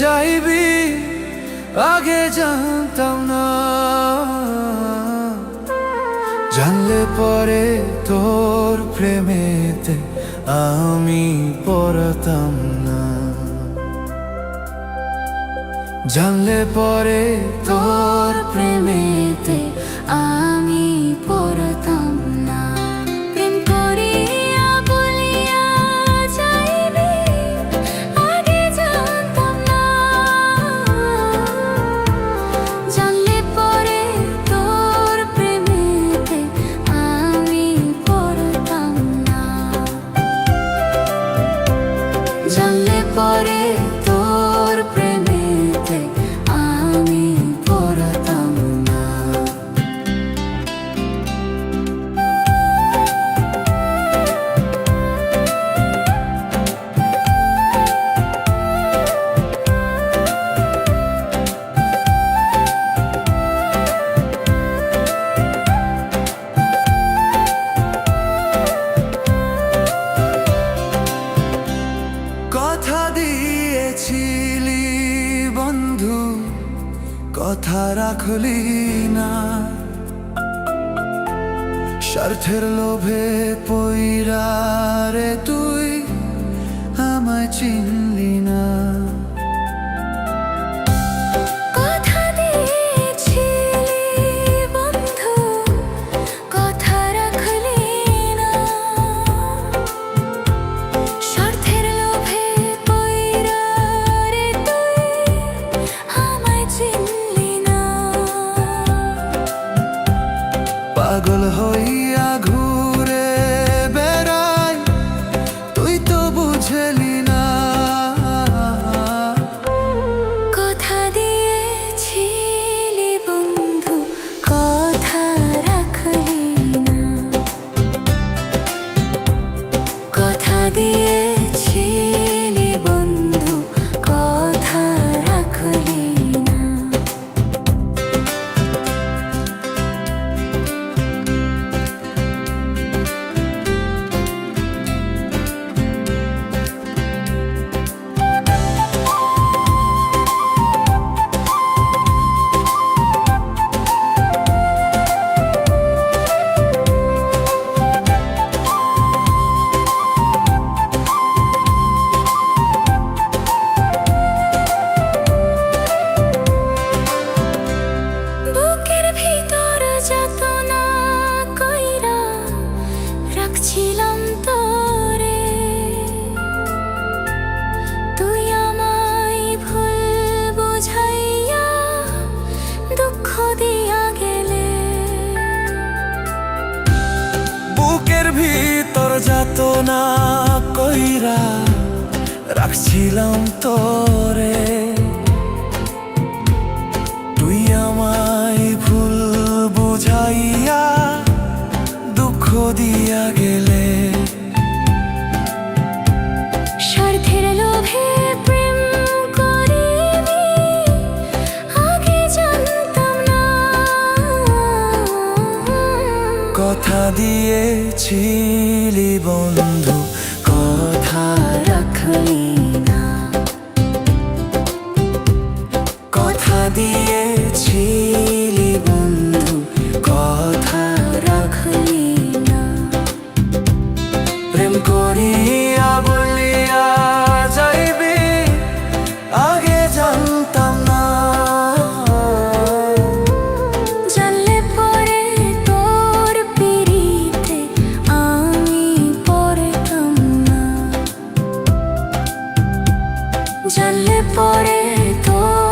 যাইবি, আগে জানতাম না। জানলে পরে তোর প্রেমেতে আমি পড়তাম না। জানলে পরে তোর প্রেমেতে some রাখলি না। স্বার্থের লোভে পইরা রে তুই আমায় চিন পাগল হই যাত না কইরা রাখছিলাম তোরে। কথা দিয়েছিলি বন্ধু কথা রাখলি। করলে পরে তো।